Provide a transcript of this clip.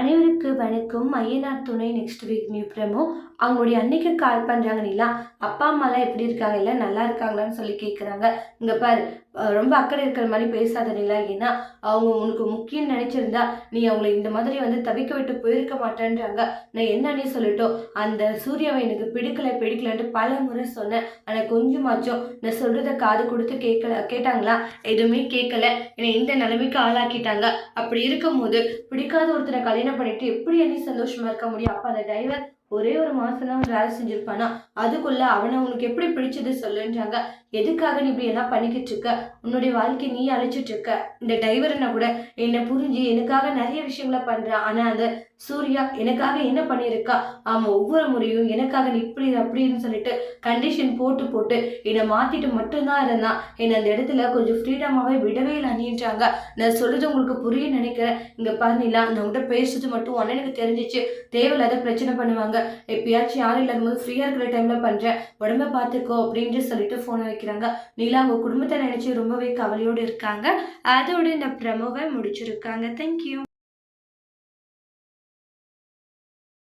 அனைவருக்கு வணக்கம். ஐயனார் துணை நெக்ஸ்ட் வீக் நியூ பிரமோ அவங்களுடைய அன்னைக்கு கால் பண்ணுறாங்க நீலா அப்பா அம்மாலாம் எப்படி இருக்காங்க? இல்லை நல்லா இருக்காங்களான்னு சொல்லி கேட்குறாங்க இங்கே பாரு ரொம்ப அக்கறை இருக்கிற மாதிரி பேசாத நிலா. ஏன்னா அவங்க உனக்கு முக்கியம் நினச்சிருந்தா நீ அவங்கள இந்த மாதிரி வந்து தவிக்க விட்டு போயிருக்க மாட்டேன்றாங்க. நான் என்னன்னே சொல்லிட்டோம் அந்த சூர்யாவை எனக்கு பிடிக்கலை பிடிக்கலன்ட்டு பல முறை சொன்னேன். ஆனால் கொஞ்சமாச்சும் நான் சொல்கிறத காது கொடுத்து கேட்கல கேட்டாங்களா? எதுவுமே கேட்கல என்னை இந்த நிலைமைக்கு ஆளாக்கிட்டாங்க. அப்படி இருக்கும்போது பிடிக்காத ஒருத்தரை கல்யாணம் பண்ணிட்டு எப்படி என்னை சந்தோஷமா இருக்க முடியும்? அப்ப அந்த டிரைவர் ஒரே ஒரு மாதம் தான் வேலை செஞ்சுருப்பானா? அதுக்குள்ள அவனை உனக்கு எப்படி பிடிச்சது சொல்லுன்றாங்க. எதுக்காக நீ இப்படி எல்லாம் பண்ணிக்கிட்டு இருக்க? உன்னுடைய வாழ்க்கை நீ அழைச்சிட்டு இருக்க. இந்த டிரைவர்னா கூட என்னை புரிஞ்சு எனக்காக நிறைய விஷயங்களை பண்ணுறான் ஆனா அந்த சூர்யா எனக்காக என்ன பண்ணியிருக்கா? அவன் ஒவ்வொரு முறையும் எனக்காக நீ இப்படி அப்படின்னு சொல்லிட்டு கண்டிஷன் போட்டு போட்டு என்னை மாத்திட்டு மட்டும்தான் இருந்தான். என்னை அந்த இடத்துல கொஞ்சம் ஃப்ரீடமாவே விடவே இல்லை அணின்றாங்க நான் சொல்கிறது உங்களுக்கு புரிய நினைக்கிறேன். இங்க பண்ணிடலாம் நான் உங்கள்கிட்ட பேசுறது மட்டும் உடனே எனக்கு தெரிஞ்சிச்சு. தேவையில்லாத பிரச்சனை பண்ணுவாங்க. எப்பயாச்சும் யாரும் இல்லாத போது ஃப்ரீயா இருக்கிற டைம்ல பண்ற உடம்ப பார்த்துக்கோ அப்படின்ட்டு சொல்லிட்டு போனை வைக்கிறாங்க. நீலா அவங்க குடும்பத்தை நினைச்சு ரொம்பவே கவலையோடு இருக்காங்க. அதோட இந்த ப்ரமோவை முடிச்சிருக்காங்க. தேங்க்யூ